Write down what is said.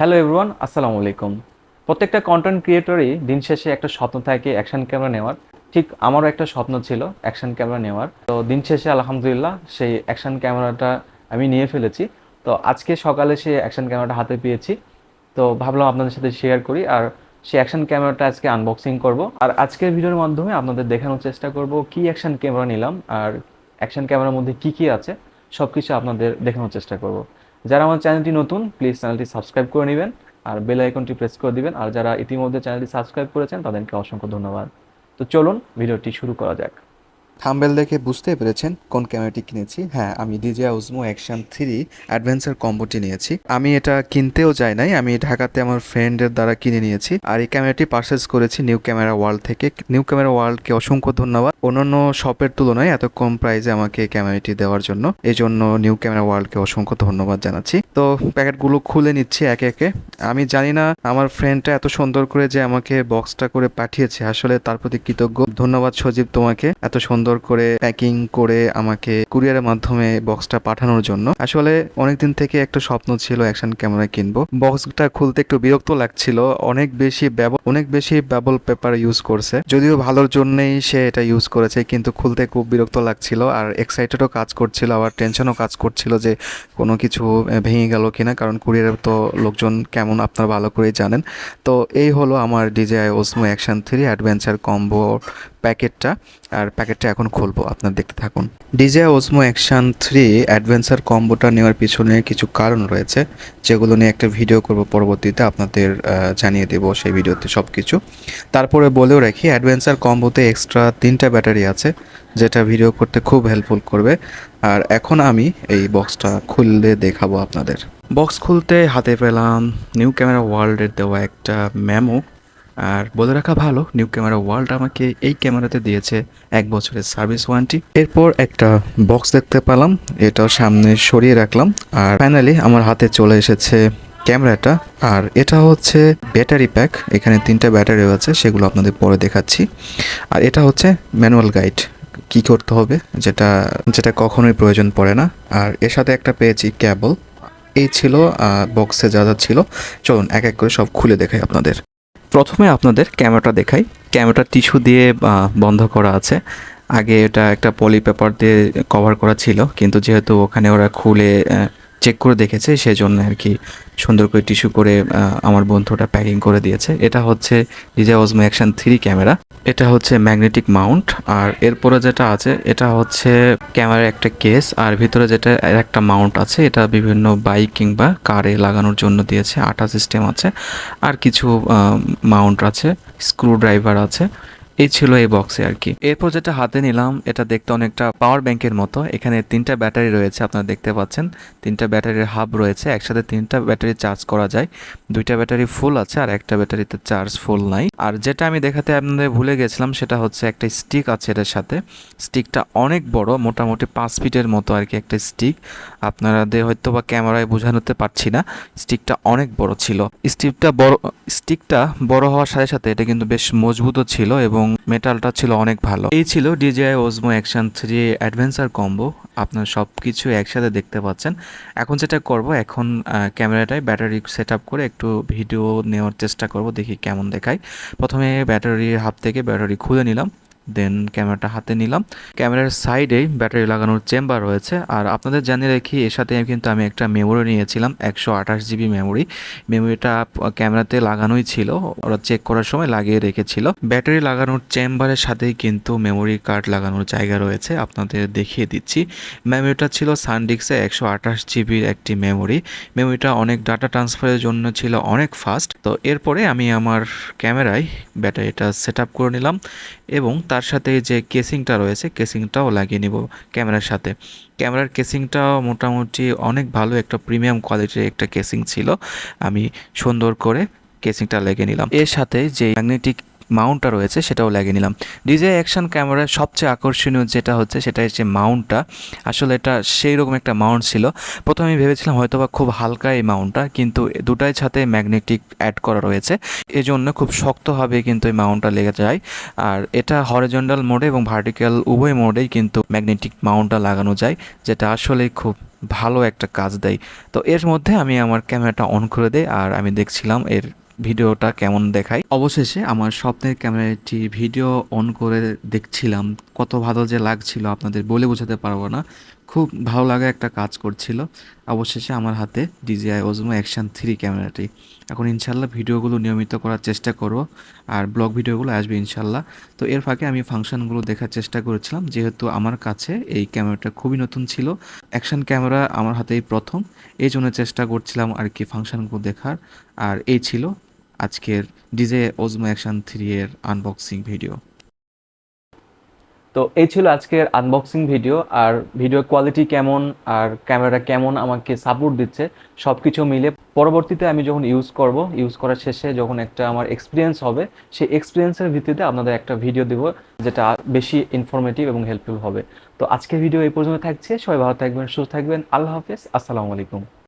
Hello everyone আসসালামু আলাইকুম। প্রত্যেকটা কন্টেন্ট ক্রিয়েটরই দিন শেষে একটা স্বপ্ন থাকে অ্যাকশন ক্যামেরা নেওয়ার। ঠিক আমারও একটা স্বপ্ন ছিল অ্যাকশন ক্যামেরা নেওয়ার। তো দিন শেষে আলহামদুলিল্লাহ সেই অ্যাকশন ক্যামেরাটা আমি নিয়ে ফেলেছি। তো আজকে সকালে সেই অ্যাকশন ক্যামেরাটা হাতে পেয়েছি। তো ভাবলাম আপনাদের সাথে শেয়ার করি আর সেই অ্যাকশন ক্যামেরাটা আজকে আনবক্সিং করব। আর আজকের ভিডিওর মাধ্যমে আপনাদের দেখানোর চেষ্টা করব কি অ্যাকশন ক্যামেরা নিলাম আর অ্যাকশন ক্যামেরার মধ্যে কি কি আছে সব কিছু আপনাদের দেখানোর চেষ্টা করব। যারা আমার চ্যানেলটি নতুন প্লিজ চ্যানেলটি সাবস্ক্রাইব করে নেবেন আর বেল আইকনটি প্রেস করে দিবেন। আর যারা ইতিমধ্যে চ্যানেলটি সাবস্ক্রাইব করেছেন, তাদেরকে অসংখ্য ধন্যবাদ। তো চলুন ভিডিওটি শুরু করা যাক। থাম্বেল দেখে বুঝতে পেরেছেন কোন ক্যামেরাটি কিনেছি। হ্যাঁ আমি DJI Osmo action three adventure কম্বোটি নিয়েছি। আমি এটা কিনতেও যাই নাই, আমি ঢাকাতে আমার ফ্রেন্ডের দ্বারা কিনে নিয়েছি। আর এই ক্যামেরাটি পারচেস করেছি নিউ ক্যামেরা ওয়ার্ল্ড থেকে। নিউ ক্যামেরা ওয়ার্ল্ডকে অসংখ্য ধন্যবাদ। অন্যান্য শপের তুলনায় এত কম প্রাইসে আমাকে ক্যামেরাটি দেওয়ার জন্য। এই জন্য নিউ ক্যামেরা ওয়ার্ল্ডকে অসংখ্য ধন্যবাদ জানাচ্ছি। তো প্যাকেটগুলো খুলে নিচ্ছি একে একে। আমি জানি না আমার ফ্রেন্ডটা এত সুন্দর করে যে আমাকে বক্সটা করে পাঠিয়েছে। আসলে তার প্রতি কৃতজ্ঞ। ধন্যবাদ সজীব তোমাকে এত সুন্দর করে প্যাকিং করে আমাকে কুরিয়ারের মাধ্যমে বক্সটা পাঠানোর জন্য। আসলে অনেকদিন থেকে একটা স্বপ্ন ছিল অ্যাকশন ক্যামেরা কিনবো। বক্সটা খুলতে একটু বিরক্ত লাগছিল। অনেক বেশি অনেক বেশি বাবল পেপার ইউজ করছে। যদিও ভালোর জন্যই সে এটা ইউজ করেছে, কিন্তু খুলতে খুব বিরক্ত লাগছিল আর এক্সাইটেডও কাজ করছিল, আবার টেনশনও কাজ করছিল যে কোনো কিছু ভেঙে গেল কিনা, কারণ কুরিয়ারের তো লোকজন কেমন আপনারা ভালো করেই জানেন। তো এই হলো আমার DJI Osmo action three adventure combo প্যাকেটটা, আর প্যাকেটটা এখন খুলবো, আপনারা দেখতে থাকুন। DJI Osmo action three adventure কম্বোটা নেওয়ার পিছনে কিছু কারণ রয়েছে, যেগুলো নিয়ে একটা ভিডিও করব পরবর্তীতে, আপনাদের জানিয়ে দেব সেই ভিডিওতে সব কিছু তারপরে বলেও রাখি, অ্যাডভেঞ্চার কম্বোতে এক্সট্রা তিনটা ব্যাটারি আছে, যেটা ভিডিও করতে খুব হেল্পফুল করবে। আর এখন আমি এই বক্সটা খুললে দেখাবো আপনাদের। বক্স খুলতে হাতে পেলাম নিউ ক্যামেরা ওয়ার্ল্ডের দেওয়া একটা মেমো আর বলে রাখা ভালো নিউ ক্যামেরা ওয়ার্ল্ড আমাকে এই ক্যামেরাতে দিয়েছে এক বছরের সার্ভিস ওয়ারেন্টি এরপর একটা বক্স দেখতে পেলাম, এটা সামনে সরিয়ে রাখলাম, আর ফাইনালি আমার হাতে চলে এসেছে ক্যামেরাটা আর এটা হচ্ছে ব্যাটারি প্যাক এখানে তিনটা ব্যাটারি আছে, সেগুলো আপনাদের পরে দেখাচ্ছি। আর এটা হচ্ছে ম্যানুয়াল গাইড কি করতে হবে যেটা যেটা কখনোই প্রয়োজন পড়ে না। আর এর সাথে একটা পেয়েছি ক্যাবল এই ছিল বক্সে যা যা ছিল। চলুন এক এক করে সব খুলে দেখাই আপনাদের। প্রথমে আপনাদের ক্যামেরাটা দেখাই। ক্যামেরাটা টিস্যু দিয়ে বন্ধ করা আছে। আগে এটা একটা পলি পেপার দিয়ে কভার করা ছিল, কিন্তু যেহেতু ওখানে ওরা খুলে চেক করে দেখেছে, সেজন্য আর কি সুন্দর করে টিস্যু করে আমার বন্ধুটা প্যাকিং করে দিয়েছে। এটা হচ্ছে DJI Osmo action three camera এটা হচ্ছে ম্যাগনেটিক মাউন্ট আর এরপরে যেটা আছে, এটা হচ্ছে ক্যামেরার একটা কেস আর ভিতরে যেটা একটা মাউন্ট আছে, এটা বিভিন্ন বাইক কিংবা কারে লাগানোর জন্য দিয়েছে আটা সিস্টেম আছে। আর কিছু মাউন্ট আছে স্ক্রু ড্রাইভার আছে। এই ছিল এই বক্সে আর কি। এরপর যেটা হাতে নিলাম, এটা দেখতে অনেকটা পাওয়ার ব্যাংকের মতো। এখানে তিনটা ব্যাটারি রয়েছে, আপনারা দেখতে পাচ্ছেন। তিনটা ব্যাটারির হাব রয়েছে, একসাথে তিনটা ব্যাটারি চার্জ করা যায়। দুইটা ব্যাটারি ফুল আছে আর একটা ব্যাটারিতে চার্জ ফুল নাই। আর যেটা আমি দেখাতে আপনাদের ভুলে গেছিলাম, সেটা হচ্ছে একটা স্টিক আছে এটার সাথে। স্টিকটা অনেক বড়, মোটামুটি পাঁচ ফিটের মতো আর কি একটা স্টিক আপনাদের হয়তো বা ক্যামেরায় বোঝানোতে পারছি না স্টিকটা অনেক বড় ছিল। স্টিকটা বড় স্টিকটা বড় হওয়ার সাথে সাথে এটা কিন্তু বেশ মজবুতও ছিল এবং মেটালটা ছিল অনেক ভালো। এই ছিল DJI Osmo action three adventure combo আপনার সব কিছু একসাথে দেখতে পাচ্ছেন। এখন যেটা করব, এখন ক্যামেরাটায় ব্যাটারি সেট আপ করে একটু ভিডিও নেওয়ার চেষ্টা করব, দেখি কেমন দেখায়। প্রথমে ব্যাটারির হাফ থেকে ব্যাটারি খুলে নিলাম। দেন ক্যামেরাটা হাতে নিলাম। ক্যামেরার সাইডেই ব্যাটারি লাগানোর চেম্বার রয়েছে। আর আপনাদের জানিয়ে রাখি, এর সাথে কিন্তু আমি একটা মেমোরি নিয়েছিলাম, একশো আঠাশ জিবি মেমোরি মেমোরিটা ক্যামেরাতে লাগানোই ছিল, ওরা চেক করার সময় লাগিয়ে রেখেছিল। ব্যাটারি লাগানোর চেম্বারের সাথেই কিন্তু মেমোরি কার্ড লাগানোর জায়গা রয়েছে, আপনাদের দেখিয়ে দিচ্ছি। মেমোরিটা ছিল সানডিক্সে একশো আঠাশ জিবির একটি মেমোরি মেমোরিটা অনেক ডাটা ট্রান্সফারের জন্য ছিল অনেক ফাস্ট তো এরপরে আমি আমার ক্যামেরায় ব্যাটারিটা সেট আপ করে নিলাম এবং তার সাথে যে কেসিংটা রয়েছে কেসিংটাও লাগিয়ে নিব ক্যামেরার সাথে। ক্যামেরার কেসিংটাও মোটামুটি অনেক ভালো একটা প্রিমিয়াম কোয়ালিটির একটা কেসিং ছিল। আমি সুন্দর করে কেসিংটা লেগে নিলাম। এর সাথে যে ম্যাগনেটিক মাউন্টটা রয়েছে, সেটাও লাগিয়ে নিলাম। ডিজে অ্যাকশন ক্যামেরার সবচেয়ে আকর্ষণীয় যেটা হচ্ছে, সেটা হচ্ছে মাউন্টটা, আসলে এটা সেই রকম একটা মাউন্ট ছিল। প্রথমে আমি ভেবেছিলাম হয়তো বা খুব হালকা এই মাউন্টটা, কিন্তু দুটাই সাথে ম্যাগনেটিক অ্যাড করা রয়েছে। এজন্য খুব শক্তভাবে কিন্তু এই মাউন্টটা লেগে যায়। আর এটা হরিজন্টাল মোডে এবং ভার্টিক্যাল উভয় মোডেই কিন্তু ম্যাগনেটিক মাউন্টটা লাগানো যায়, যেটা আসলেই খুব ভালো একটা কাজ দেয়। তো এর মধ্যে আমি আমার ক্যামেরাটা অন করে দেই, আর আমি দেখছিলাম এর ভিডিওটা কেমন দেখায়? অবশেষে আমার স্বপ্নের ক্যামেরাটি ভিডিও অন করে দেখছিলাম, কত ভালো যে লাগছিল আপনাদের বলে বোঝাতে পারব না। খুব ভালো লাগা একটা কাজ করছিল। অবশেষে আমার হাতে ডিজিআই ওজমো অ্যাকশন থ্রি ক্যামেরাটি। এখন ইনশাল্লাহ ভিডিওগুলো নিয়মিত করার চেষ্টা করব আর ব্লগ ভিডিওগুলো আসবে ইনশাল্লাহ তো এর ফাঁকে আমি ফাংশনগুলো দেখার চেষ্টা করেছিলাম, যেহেতু আমার কাছে এই ক্যামেরাটা খুবই নতুন ছিল। অ্যাকশন ক্যামেরা আমার হাতেই প্রথম। এই জন্য চেষ্টা করছিলাম আর কি ফাংশনগুলো দেখার। আর এই ছিল আজকের ডিজে ওজমো অ্যাকশন থ্রি এর আনবক্সিং ভিডিও তো এই ছিল আজকের আনবক্সিং ভিডিও আর ভিডিও কোয়ালিটি কেমন, আর ক্যামেরা কেমন আমাকে সাপোর্ট দিচ্ছে সব কিছু মিলে। পরবর্তীতে আমি যখন ইউজ করব ইউজ করার শেষে যখন একটা আমার এক্সপিরিয়েন্স হবে, সেই এক্সপিরিয়েন্সের ভিত্তিতে আপনাদের একটা ভিডিও দেবো, যেটা বেশি ইনফরমেটিভ এবং হেল্পফুল হবে। তো আজকের ভিডিও এই পর্যন্ত থাকছে, সবাই ভালো থাকবেন, সুস্থ থাকবেন, আল্লাহ হাফেজ, আসসালামু আলাইকুম।